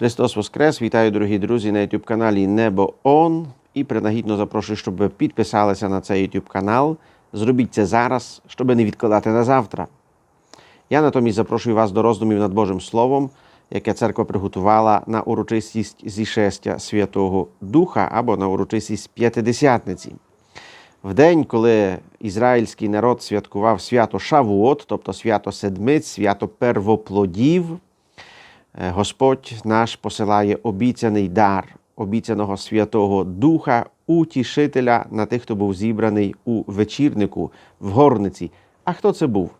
Христос Воскрес! Вітаю, дорогі друзі, на youtube каналі Небо Он. І принагідно запрошую, щоб ви підписалися на цей YouTube канал. Зробіть це зараз, щоб не відкладати на завтра. Я натомість запрошую вас до роздумів над Божим Словом, яке церква приготувала на урочистість зішестя Святого Духа або на урочистість П'ятидесятниці. В день, коли ізраїльський народ святкував свято Шавуот, тобто свято Седмиць, свято первоплодів, Господь наш посилає обіцяний дар обіцяного Святого Духа, утішителя на тих, хто був зібраний у вечірнику, в горниці. А хто це був?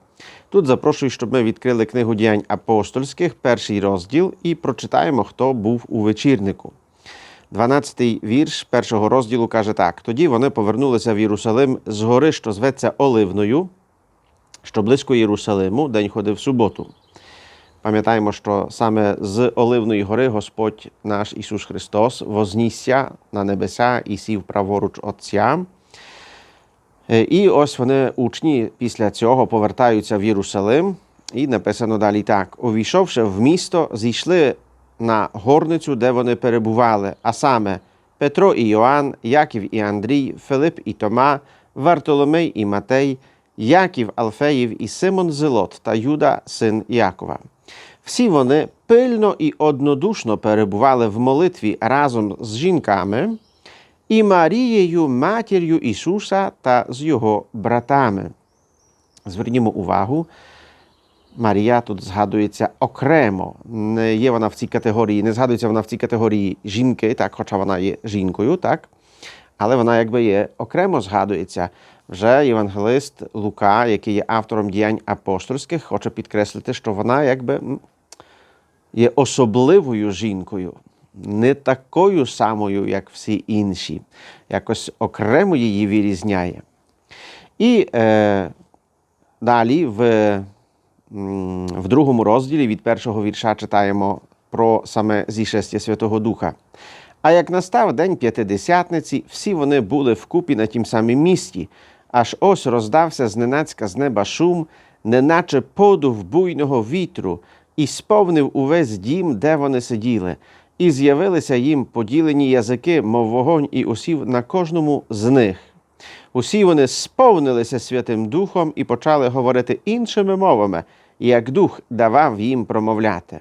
Тут запрошую, щоб ми відкрили книгу діянь апостольських, перший розділ, і прочитаємо, хто був у вечірнику. 12-й вірш першого розділу каже так: тоді вони повернулися в Єрусалим з гори, що зветься Оливною, що близько Єрусалиму, день ходив суботу. Пам'ятаємо, що саме з Оливної гори Господь наш Ісус Христос вознісся на небеса і сів праворуч Отця. Е, І ось вони, учні, після цього повертаються в Єрусалим, і написано далі так: увійшовши в місто, зійшли на горницю, де вони перебували, а саме Петро і Йоанн, Яків і Андрій, Филип і Тома, Вартоломей і Матей, Яків Алфеїв і Симон Зелот та Юда, син Якова. Всі вони пильно і однодушно перебували в молитві разом з жінками і Марією, матір'ю Ісуса та з його братами. Звернімо увагу, Марія тут згадується окремо. Не є вона в цій категорії, не згадується вона в цій категорії жінки, так, хоча вона є жінкою, так? але вона якби є окремо згадується. Вже євангелист Лука, який є автором діянь апостольських, хоче підкреслити, що вона якби є особливою жінкою, не такою самою, як всі інші, якось окремо її вирізняє. І е, далі в, в другому розділі від першого вірша читаємо про саме зішестя Святого Духа. А як настав день п'ятидесятниці, всі вони були вкупі на тім самім місті, аж ось роздався зненацька з неба шум, неначе подув буйного вітру, і сповнив увесь дім, де вони сиділи, і з'явилися їм поділені язики, мов вогонь, і усів на кожному з них. Усі вони сповнилися Святим Духом і почали говорити іншими мовами, як Дух давав їм промовляти.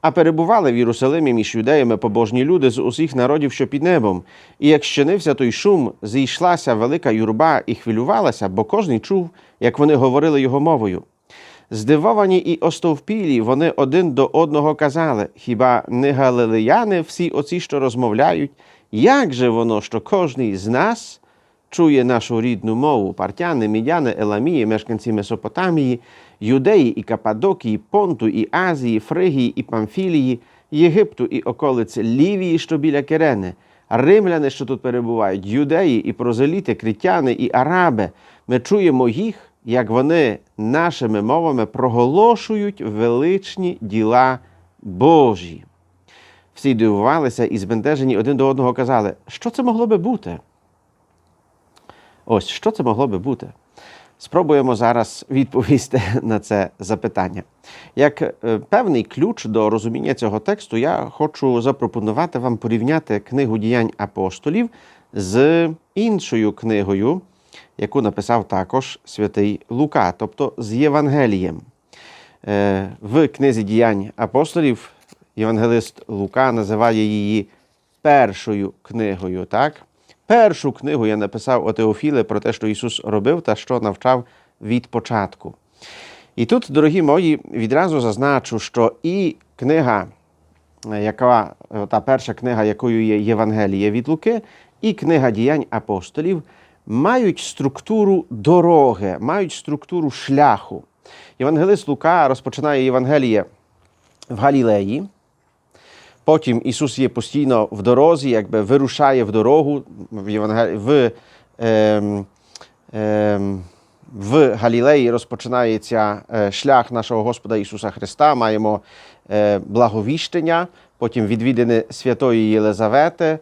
А перебували в Єрусалимі між юдеями побожні люди з усіх народів, що під небом. І як щинився той шум, зійшлася велика юрба і хвилювалася, бо кожний чув, як вони говорили його мовою. Здивовані і остовпілі, вони один до одного казали: хіба не галилеяни всі оці, що розмовляють? Як же воно, що кожний з нас чує нашу рідну мову, партяни, мідяни, Еламії, мешканці Месопотамії, Юдеї і Кападокії, Понту і Азії, Фригії і Памфілії, Єгипту і околиць Лівії, що біля Керени, римляни, що тут перебувають, юдеї і прозеліти, критяни і араби. Ми чуємо їх, як вони нашими мовами проголошують величні діла Божі. Всі дивувалися і збентежені один до одного казали, що це могло би бути? Ось що це могло би бути? Спробуємо зараз відповісти на це запитання. Як е, певний ключ до розуміння цього тексту, я хочу запропонувати вам порівняти книгу діянь апостолів з іншою книгою, яку написав також святий Лука, тобто з Євангелієм. Е, В книзі діянь апостолів євангелист Лука називає її першою книгою. так? Першу книгу я написав о Теофіле про те, що Ісус робив та що навчав від початку. І тут, дорогі мої, відразу зазначу, що і книга, яка, та перша книга, якою є Євангеліє від Луки, і книга діянь апостолів мають структуру дороги, мають структуру шляху. Євангелист Лука розпочинає Євангеліє в Галілеї. Потім Ісус є постійно в дорозі, якби вирушає в дорогу в, Євангел... в, ем, ем, в Галілеї розпочинається е, шлях нашого Господа Ісуса Христа. Маємо е, благовіщення, потім відвідини Святої Єлизавети,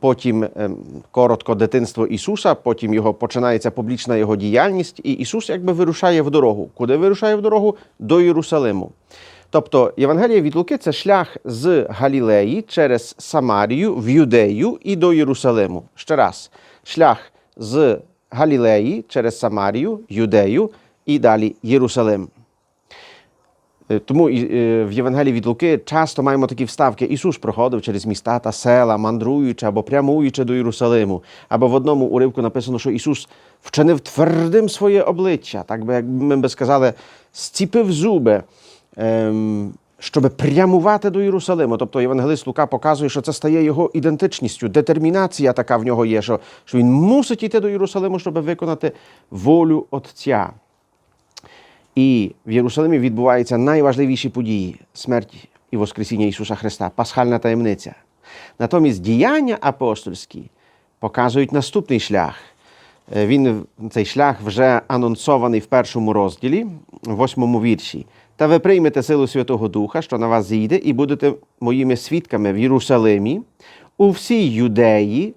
потім ем, коротко дитинство Ісуса, потім його починається публічна його діяльність, і Ісус якби вирушає в дорогу. Куди вирушає в дорогу? До Єрусалиму. Тобто Євангелія від Луки це шлях з Галілеї через Самарію в Юдею і до Єрусалиму. Ще раз, шлях з Галілеї через Самарію, Юдею і далі Єрусалим. Е, Тому е, в Євангелії від Луки часто маємо такі вставки. Ісус проходив через міста та села, мандруючи або прямуючи до Єрусалиму. Або в одному уривку написано, що Ісус вчинив твердим своє обличчя, так би, як ми би сказали, зціпив зуби, ем, щоб прямувати до Єрусалиму. Тобто Євангелист Лука показує, що це стає його ідентичністю, детермінація така в нього є, що, що він мусить йти до Єрусалиму, щоб виконати волю Отця. І в Єрусалимі відбуваються найважливіші події смерть і Воскресіння Ісуса Христа, пасхальна таємниця. Натомість діяння апостольські показують наступний шлях. Е, Він цей шлях вже анонсований в першому розділі, восьмому вірші. Та ви приймете силу Святого Духа, що на вас зійде, і будете моїми свідками в Єрусалимі, у всій Юдеї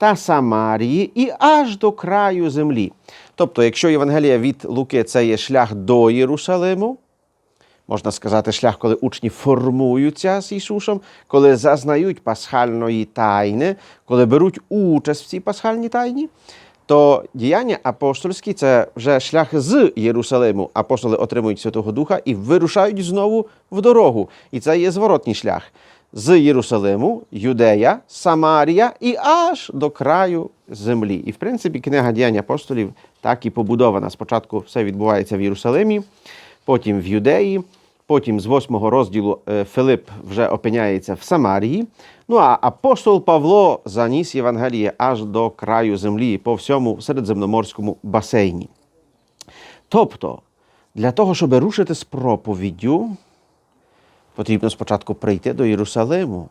та Самарії і аж до краю землі. Тобто, якщо Євангелія від Луки це є шлях до Єрусалиму, можна сказати, шлях, коли учні формуються з Ісусом, коли зазнають пасхальної тайни, коли беруть участь в цій пасхальній тайні, то діяння апостольські це вже шлях з Єрусалиму. Апостоли отримують Святого Духа і вирушають знову в дорогу. І це є зворотній шлях з Єрусалиму, Юдея, Самарія і аж до краю землі. І в принципі, книга діянь апостолів так і побудована. Спочатку все відбувається в Єрусалимі, потім в Юдеї. Потім з восьмого розділу е, Филип вже опиняється в Самарії. Ну а апостол Павло заніс Євангеліє аж до краю землі по всьому середземноморському басейні. Тобто, для того, щоб рушити з проповіддю, потрібно спочатку прийти до Єрусалиму,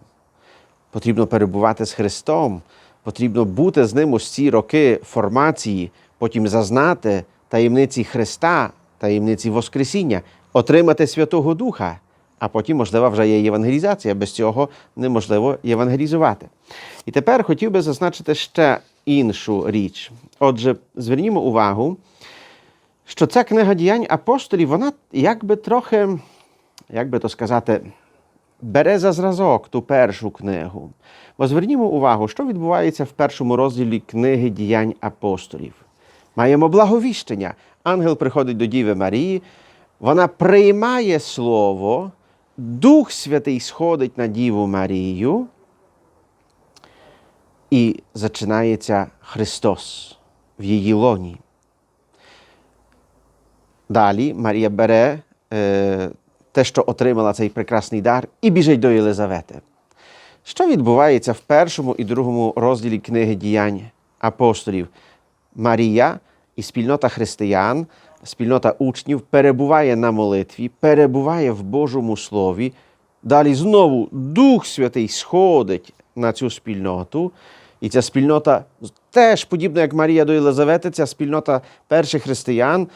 потрібно перебувати з Христом, потрібно бути з ним ось ці роки формації, потім зазнати таємниці Христа, таємниці Воскресіння, отримати Святого Духа, а потім, можливо, вже є євангелізація. Без цього неможливо євангелізувати. І тепер хотів би зазначити ще іншу річ. Отже, звернімо увагу, що ця книга діянь апостолів, вона якби трохи, як би то сказати, бере за зразок ту першу книгу. Бо звернімо увагу, що відбувається в першому розділі книги діянь апостолів. Маємо благовіщення. Ангел приходить до Діви Марії, вона приймає слово, Дух Святий сходить на Діву Марію, і зачинається Христос в її лоні. Далі Марія бере е, те, що отримала цей прекрасний дар, і біжить до Єлизавети. Що відбувається в першому і другому розділі книги діянь апостолів? Марія і спільнота християн, спільнота учнів перебуває на молитві, перебуває в Божому Слові. Далі знову Дух Святий сходить на цю спільноту, і ця спільнота теж, подібно як Марія до Єлизавети, ця спільнота перших християн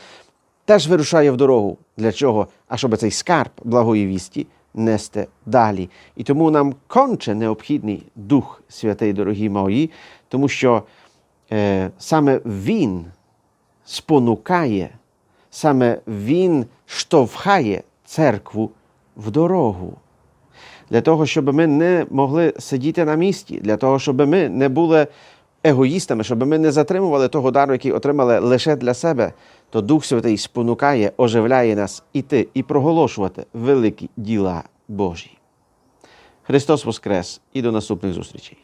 теж вирушає в дорогу. Для чого? А щоб цей скарб благої вісті нести далі. І тому нам конче необхідний Дух Святий, дорогі мої, тому що е, саме Він спонукає, саме Він штовхає церкву в дорогу. Для того, щоб ми не могли сидіти на місці, для того, щоб ми не були егоїстами, щоб ми не затримували того дару, який отримали лише для себе, то Дух Святий спонукає, оживляє нас іти і проголошувати великі діла Божі. Христос Воскрес і до наступних зустрічей!